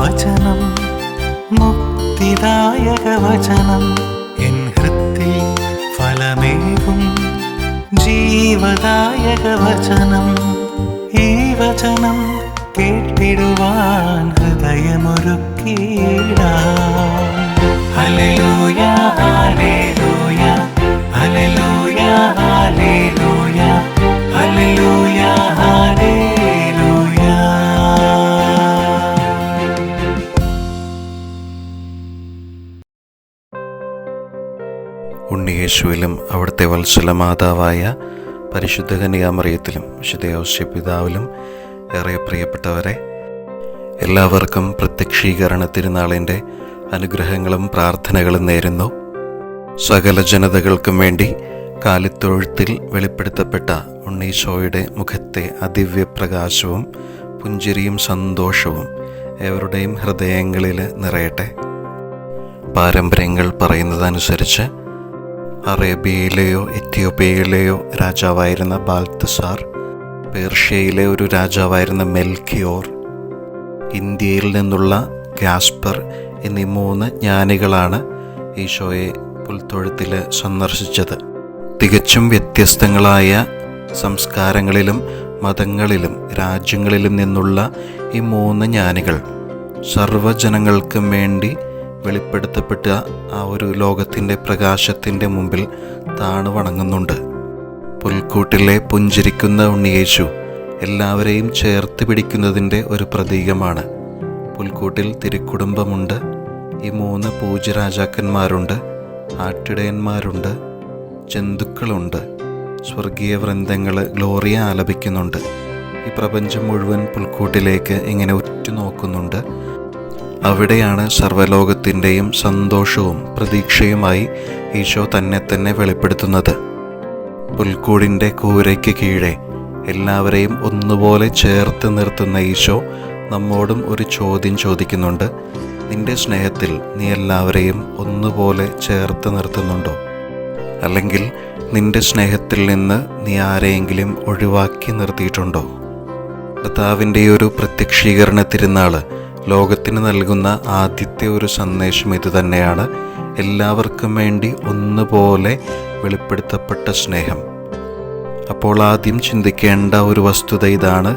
ഇതുവചനം തിരുവചനം മുക്തിദായക വചനം എൻ ഹൃത്തിൽ ഫലമേകും ജീവദായക വചനം ഈ വചനം കേട്ടിടുവാൻ ഹൃദയമൊരുക്കിയിടാം. ഹല്ലേലൂയ ഹല്ലേലൂയ ഹല്ലേലൂയ ഹല്ലേലൂയ ഹല്ലേലൂയ ഹല്ലേലൂയ. ഉണ്ണിയേശുവിലും അവിടുത്തെ വത്സല മാതാവായ പരിശുദ്ധ കന്യാമറിയത്തിലും വിശുദ്ധ പിതാവിലും ഏറെ പ്രിയപ്പെട്ടവരെ എല്ലാവർക്കും പ്രത്യക്ഷീകരണ തിരുനാളിന്റെ അനുഗ്രഹങ്ങളും പ്രാർത്ഥനകളും നേരുന്നു. സകല ജനതകൾക്കും വേണ്ടി കാലിത്തൊഴുത്തിൽ വെളിപ്പെടുത്തപ്പെട്ട ഉണ്ണീശോയുടെ മുഖത്തെ അതിവ്യപ്രകാശവും പുഞ്ചിരിയും സന്തോഷവും ഏവരുടെയും ഹൃദയങ്ങളിൽ നിറയട്ടെ. പാരമ്പര്യങ്ങൾ പറയുന്നതനുസരിച്ച് അറേബ്യയിലെയോ എത്യോപ്യയിലെയോ രാജാവായിരുന്ന ബാൽത്തസാർ പേർഷ്യയിലെ ഒരു രാജാവായിരുന്ന മെൽക്കിയോർ ഇന്ത്യയിൽ നിന്നുള്ള ഗാസ്പർ എന്നീ മൂന്ന് ജ്ഞാനികളാണ് ഈശോയെ പുൽത്തൊഴുത്തിൽ സന്ദർശിച്ചത്. തികച്ചും വ്യത്യസ്തങ്ങളായ സംസ്കാരങ്ങളിലും മതങ്ങളിലും രാജ്യങ്ങളിലും നിന്നുള്ള ഈ മൂന്ന് ജ്ഞാനികൾ സർവജനങ്ങൾക്കും വേണ്ടി വെളിപ്പെടുത്തപ്പെട്ട ആ ഒരു ലോകത്തിന്റെ പ്രകാശത്തിന്റെ മുമ്പിൽ താണു വണങ്ങുന്നുണ്ട്. പുൽക്കൂട്ടിലെ പുഞ്ചിരിക്കുന്ന ഉണ്ണിയേശു എല്ലാവരെയും ചേർത്ത് പിടിക്കുന്നതിന്റെ ഒരു പ്രതീകമാണ്. പുൽക്കൂട്ടിൽ തിരുക്കുടുംബമുണ്ട്. ഈ മൂന്ന് പൂജ്യരാജാക്കന്മാരുണ്ട്. ആട്ടിടയന്മാരുണ്ട്. ജന്തുക്കളുണ്ട്. സ്വർഗീയ വൃന്ദങ്ങൾ ഗ്ലോറിയ ആലപിക്കുന്നുണ്ട്. ഈ പ്രപഞ്ചം മുഴുവൻ പുൽക്കൂട്ടിലേക്ക് ഇങ്ങനെ ഉറ്റുനോക്കുന്നുണ്ട്. അവിടെയാണ് സർവലോകത്തിന്റെയും സന്തോഷവും പ്രതീക്ഷയുമായി ഈശോ തന്നെ തന്നെ വെളിപ്പെടുത്തുന്നത്. പുൽക്കൂടിന്റെ കൂരയ്ക്ക് കീഴെ എല്ലാവരെയും ഒന്നുപോലെ ചേർത്ത് നിർത്തുന്ന ഈശോ നമ്മോടും ഒരു ചോദ്യം ചോദിക്കുന്നുണ്ട്. നിന്റെ സ്നേഹത്തിൽ നീ എല്ലാവരെയും ഒന്നുപോലെ ചേർത്ത് നിർത്തുന്നുണ്ടോ? അല്ലെങ്കിൽ നിന്റെ സ്നേഹത്തിൽ നിന്ന് നീ ആരെയെങ്കിലും ഒഴിവാക്കി നിർത്തിയിട്ടുണ്ടോ? കർത്താവിന്റെ ഒരു പ്രത്യക്ഷീകരണ തിരുനാൾ ലോകത്തിന് നൽകുന്ന ആദ്യത്തെ ഒരു സന്ദേശം ഇതുതന്നെയാണ് എല്ലാവർക്കും വേണ്ടി ഒന്നുപോലെ വെളിപ്പെടുത്തപ്പെട്ട സ്നേഹം. അപ്പോൾ ആദ്യം ചിന്തിക്കേണ്ട ഒരു വസ്തുത ഇതാണ്.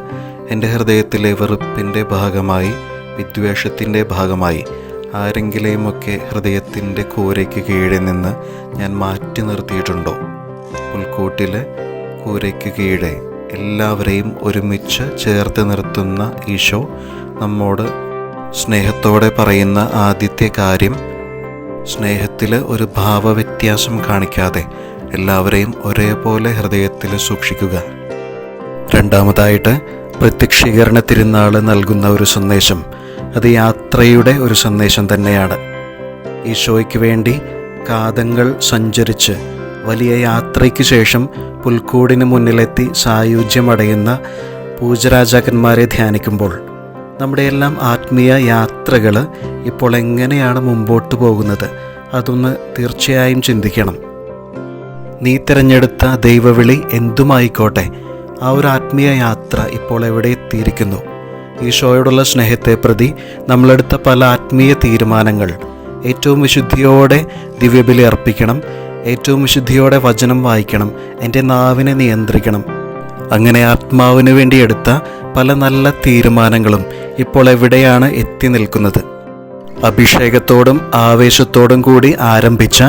എന്റെ ഹൃദയത്തിലെ വെറുപ്പിന്റെ ഭാഗമായി വിദ്വേഷത്തിന്റെ ഭാഗമായി ആരെങ്കിലെയുമൊക്കെ ഹൃദയത്തിന്റെ കൂരയ്ക്ക് കീഴിൽ നിന്ന് ഞാൻ മാറ്റി നിർത്തിയിട്ടുണ്ടോ? ഉൾക്കൂട്ടിലെ കൂരയ്ക്ക് കീഴെ എല്ലാവരെയും ഒരുമിച്ച് ചേർത്ത് നിർത്തുന്ന ഈശോ നമ്മോട് സ്നേഹത്തോടെ പറയുന്ന ആദ്യത്തെ കാര്യം സ്നേഹത്തിൽ ഒരു ഭാവവ്യത്യാസം കാണിക്കാതെ എല്ലാവരെയും ഒരേപോലെ ഹൃദയത്തിൽ സൂക്ഷിക്കുക. രണ്ടാമതായിട്ട് പ്രത്യക്ഷീകരണ തിരുനാൾ നൽകുന്ന ഒരു സന്ദേശം അത് യാത്രയുടെ ഒരു സന്ദേശം തന്നെയാണ്. ഈശോയ്ക്ക് വേണ്ടി കാതങ്ങൾ സഞ്ചരിച്ച് വലിയ യാത്രയ്ക്ക് ശേഷം പുൽക്കൂടിന് മുന്നിലെത്തി സായുജ്യമടയുന്ന പൂജരാജാക്കന്മാരെ ധ്യാനിക്കുമ്പോൾ നമ്മുടെ എല്ലാം ആത്മീയ യാത്രകൾ ഇപ്പോൾ എങ്ങനെയാണ് മുമ്പോട്ട് പോകുന്നത്? അതൊന്ന് തീർച്ചയായും ചിന്തിക്കണം. നീ തിരഞ്ഞെടുത്ത ദൈവവിളി എന്തുമായിക്കോട്ടെ? ആ ഒരു ആത്മീയ യാത്ര ഇപ്പോൾ എവിടെ എത്തിയിരിക്കുന്നു? ഈശോയോടുള്ള സ്നേഹത്തെ പ്രതി നമ്മളെടുത്ത പല ആത്മീയ തീരുമാനങ്ങൾ. ഏറ്റവും വിശുദ്ധിയോടെ ദിവ്യബലി അർപ്പിക്കണം. ഏറ്റവും വിശുദ്ധിയോടെ വചനം വായിക്കണം. എന്റെ നാവിനെ നിയന്ത്രിക്കണം. അങ്ങനെ ആത്മാവിന് വേണ്ടി എടുത്ത പല നല്ല തീരുമാനങ്ങളും ഇപ്പോൾ എവിടെയാണ് എത്തി നിൽക്കുന്നത്. അഭിഷേകത്തോടും ആവേശത്തോടും കൂടി ആരംഭിച്ച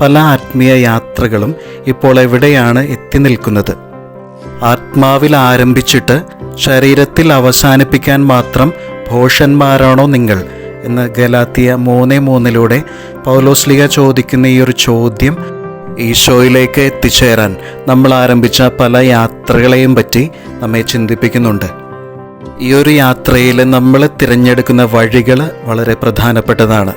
പല ആത്മീയ യാത്രകളും ഇപ്പോൾ എവിടെയാണ് എത്തി നിൽക്കുന്നത്. ആത്മാവിൽ ആരംഭിച്ചിട്ട് ശരീരത്തിൽ അവസാനിപ്പിക്കാൻ മാത്രം ഭോഷന്മാരാണോ നിങ്ങൾ? എന്ന് ഗലാത്തിയ മൂന്ന് മൂന്നിലൂടെ പൗലോസ്ലിക ചോദിക്കുന്ന ഈ ഒരു ചോദ്യം ഈശോയിലേക്ക് എത്തിച്ചേരാൻ നമ്മൾ ആരംഭിച്ച പല യാത്രകളെയും പറ്റി നമ്മെ ചിന്തിപ്പിക്കുന്നുണ്ട്. ഈ ഒരു യാത്രയിൽ നമ്മൾ തിരഞ്ഞെടുക്കുന്ന വഴികൾ വളരെ പ്രധാനപ്പെട്ടതാണ്.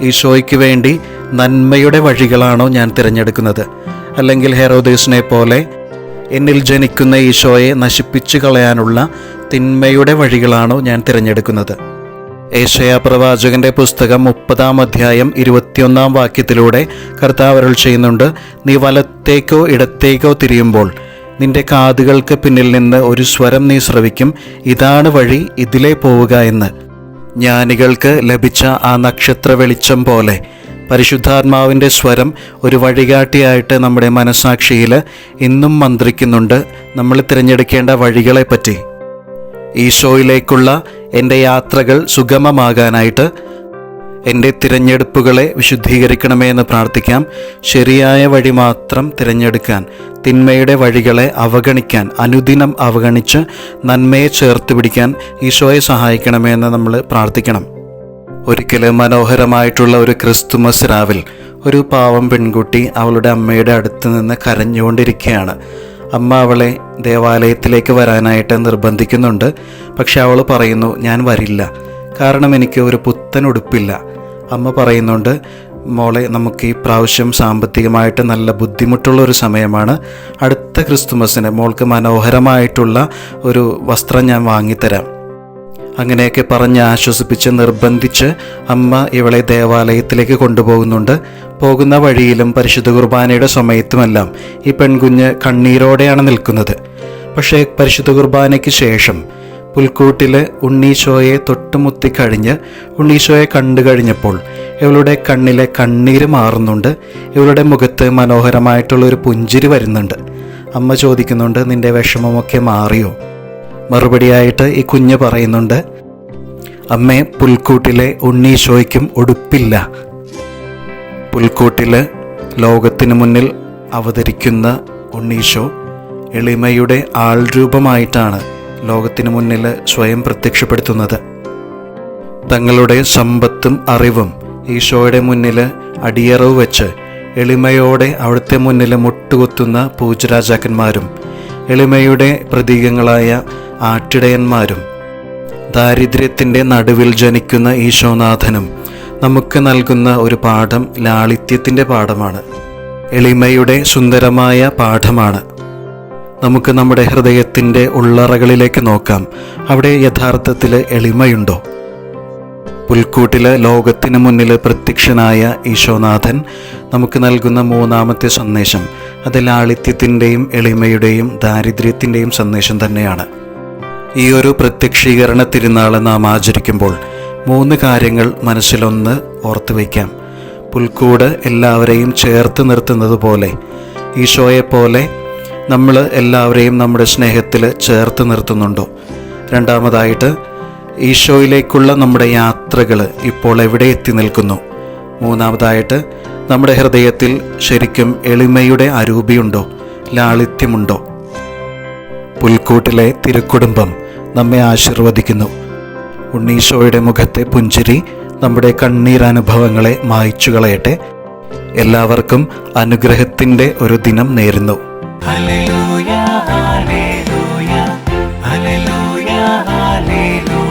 ഈശോയ്ക്ക് വേണ്ടി നന്മയുടെ വഴികളാണോ ഞാൻ തിരഞ്ഞെടുക്കുന്നത്? അല്ലെങ്കിൽ ഹെറോദേസിനെ പോലെ എന്നിൽ ജനിക്കുന്ന ഈശോയെ നശിപ്പിച്ചു കളയാനുള്ള തിന്മയുടെ വഴികളാണോ ഞാൻ തിരഞ്ഞെടുക്കുന്നത്? ഏഷ്യ പ്രവാചകന്റെ പുസ്തകം മുപ്പതാം അധ്യായം ഇരുപത്തിയൊന്നാം വാക്യത്തിലൂടെ കർത്താവ് അരുൾ ചെയ്യുന്നുണ്ട്. നീ വലത്തേക്കോ ഇടത്തേക്കോ തിരിയുമ്പോൾ നിന്റെ കാതുകൾക്ക് പിന്നിൽ നിന്ന് ഒരു സ്വരം നീ ശ്രവിക്കും ഇതാണ് വഴി ഇതിലേ പോവുക എന്ന്. ജ്ഞാനികൾക്ക് ലഭിച്ച ആ നക്ഷത്ര വെളിച്ചം പോലെ പരിശുദ്ധാത്മാവിന്റെ സ്വരം ഒരു വഴികാട്ടിയായിട്ട് നമ്മുടെ മനസാക്ഷിയിൽ ഇന്നും മന്ത്രിക്കുന്നുണ്ട്. നമ്മൾ തിരഞ്ഞെടുക്കേണ്ട വഴികളെപ്പറ്റി. ഈശോയിലേക്കുള്ള എന്റെ യാത്രകൾ സുഗമമാകാനായിട്ട് എന്റെ തിരഞ്ഞെടുപ്പുകളെ വിശുദ്ധീകരിക്കണമേ എന്ന് പ്രാർത്ഥിക്കാം. ശരിയായ വഴി മാത്രം തിരഞ്ഞെടുക്കാൻ തിന്മയുടെ വഴികളെ അവഗണിക്കാൻ അനുദിനം അവഗണിച്ച് നന്മയെ ചേർത്ത് പിടിക്കാൻ ഈശോയെ സഹായിക്കണമേ എന്ന് നമ്മൾ പ്രാർത്ഥിക്കണം. ഒരിക്കൽ മനോഹരമായിട്ടുള്ള ഒരു ക്രിസ്തുമസ് രാവിൽ ഒരു പാവം പെൺകുട്ടി അവളുടെ അമ്മയുടെ അടുത്ത് നിന്ന് കരഞ്ഞുകൊണ്ടിരിക്കുകയാണ്. അമ്മ അവളെ ദേവാലയത്തിലേക്ക് വരാനായിട്ട് നിർബന്ധിക്കുന്നുണ്ട്. പക്ഷെ അവൾ പറയുന്നു ഞാൻ വരില്ല. കാരണം എനിക്ക് ഒരു പുത്തൻ ഉടുപ്പില്ല. അമ്മ പറയുന്നുണ്ട് മോളെ നമുക്ക് ഈ പ്രാവശ്യം സാമ്പത്തികമായിട്ട് നല്ല ബുദ്ധിമുട്ടുള്ള ഒരു സമയമാണ്. അടുത്ത ക്രിസ്തുമസിന് മോൾക്ക് മനോഹരമായിട്ടുള്ള ഒരു വസ്ത്രം ഞാൻ വാങ്ങിത്തരാം. അങ്ങനെയൊക്കെ പറഞ്ഞ് ആശ്വസിപ്പിച്ച് നിർബന്ധിച്ച് അമ്മ ഇവളെ ദേവാലയത്തിലേക്ക് കൊണ്ടുപോകുന്നുണ്ട്. പോകുന്ന വഴിയിലും പരിശുദ്ധ കുർബാനയുടെ സമയത്തുമെല്ലാം ഈ പെൺകുഞ്ഞ് കണ്ണീരോടെയാണ് നിൽക്കുന്നത്. പക്ഷേ പരിശുദ്ധ കുർബാനയ്ക്ക് ശേഷം പുൽക്കൂട്ടിൽ ഉണ്ണീശോയെ തൊട്ടുമുത്തി കഴിഞ്ഞ് ഉണ്ണീശോയെ കണ്ടു കഴിഞ്ഞപ്പോൾ ഇവളുടെ കണ്ണിലെ കണ്ണീര് മാറുന്നുണ്ട്. ഇവളുടെ മുഖത്ത് മനോഹരമായിട്ടുള്ള ഒരു പുഞ്ചിരി വരുന്നുണ്ട്. അമ്മ ചോദിക്കുന്നുണ്ട് നിന്റെ വിഷമമൊക്കെ മാറിയോ? മറുപടിയായിട്ട് ഈ കുഞ്ഞ് പറയുന്നുണ്ട് അമ്മേ പുൽക്കൂട്ടിലെ ഉണ്ണീശോയ്ക്കും ഉടുപ്പില്ല. പുൽക്കൂട്ടിൽ ലോകത്തിനു മുന്നിൽ അവതരിക്കുന്ന ഉണ്ണീശോ എളിമയുടെ ആൾരൂപമായിട്ടാണ് ലോകത്തിനു മുന്നിൽ സ്വയം പ്രത്യക്ഷപ്പെടുത്തുന്നത്. തങ്ങളുടെ സമ്പത്തും അറിവും ഈശോയുടെ മുന്നിൽ അടിയറവ് വെച്ച് എളിമയോടെ അവിടുത്തെ മുന്നിൽ മുട്ടുകുത്തുന്ന പൂജരാജാക്കന്മാരും എളിമയുടെ പ്രതീകങ്ങളായ ആട്ടിടയന്മാരും ദാരിദ്ര്യത്തിന്റെ നടുവിൽ ജനിക്കുന്ന ഈശോനാഥനും നമുക്ക് നൽകുന്ന ഒരു പാഠം ലാളിത്യത്തിന്റെ പാഠമാണ്. എളിമയുടെ സുന്ദരമായ പാഠമാണ്. നമുക്ക് നമ്മുടെ ഹൃദയത്തിന്റെ ഉള്ളറകളിലേക്ക് നോക്കാം. അവിടെ യഥാർത്ഥത്തിൽ എളിമയുണ്ടോ? പുൽക്കൂട്ടിലെ ലോകത്തിന് മുന്നിൽ പ്രത്യക്ഷനായ ഈശോനാഥൻ നമുക്ക് നൽകുന്ന മൂന്നാമത്തെ സന്ദേശം. അത് ലാളിത്യത്തിന്റെയും എളിമയുടെയും ദാരിദ്ര്യത്തിന്റെയും സന്ദേശം തന്നെയാണ്. ഈ ഒരു പ്രത്യക്ഷീകരണ തിരുനാൾ നാം ആചരിക്കുമ്പോൾ മൂന്ന് കാര്യങ്ങൾ മനസ്സിലൊന്ന് ഓർത്തു വയ്ക്കാം. പുൽക്കൂട് എല്ലാവരെയും ചേർത്ത് നിർത്തുന്നത് പോലെ ഈശോയെപ്പോലെ നമ്മൾ എല്ലാവരെയും നമ്മുടെ സ്നേഹത്തിൽ ചേർത്ത് നിർത്തുന്നുണ്ടോ? രണ്ടാമതായിട്ട് ഈശോയിലേക്കുള്ള നമ്മുടെ യാത്രകൾ ഇപ്പോൾ എവിടെ എത്തി നിൽക്കുന്നു? മൂന്നാമതായിട്ട് നമ്മുടെ ഹൃദയത്തിൽ ശരിക്കും എളിമയുടെ അരൂപിയുണ്ടോ? ലാളിത്യമുണ്ടോ? പുൽക്കൂട്ടിലെ തിരുക്കുടുംബം നമ്മെ ആശീർവദിക്കുന്നു. ഉണ്ണീശോയുടെ മുഖത്തെ പുഞ്ചിരി നമ്മുടെ കണ്ണീരനുഭവങ്ങളെ മായ്ച്ചു കളയട്ടെ എല്ലാവർക്കും അനുഗ്രഹത്തിന്റെ ഒരു ദിനം നേരുന്നു. ഹല്ലേലൂയ ഹല്ലേലൂയ ഹല്ലേലൂയ ഹല്ലേലൂയ.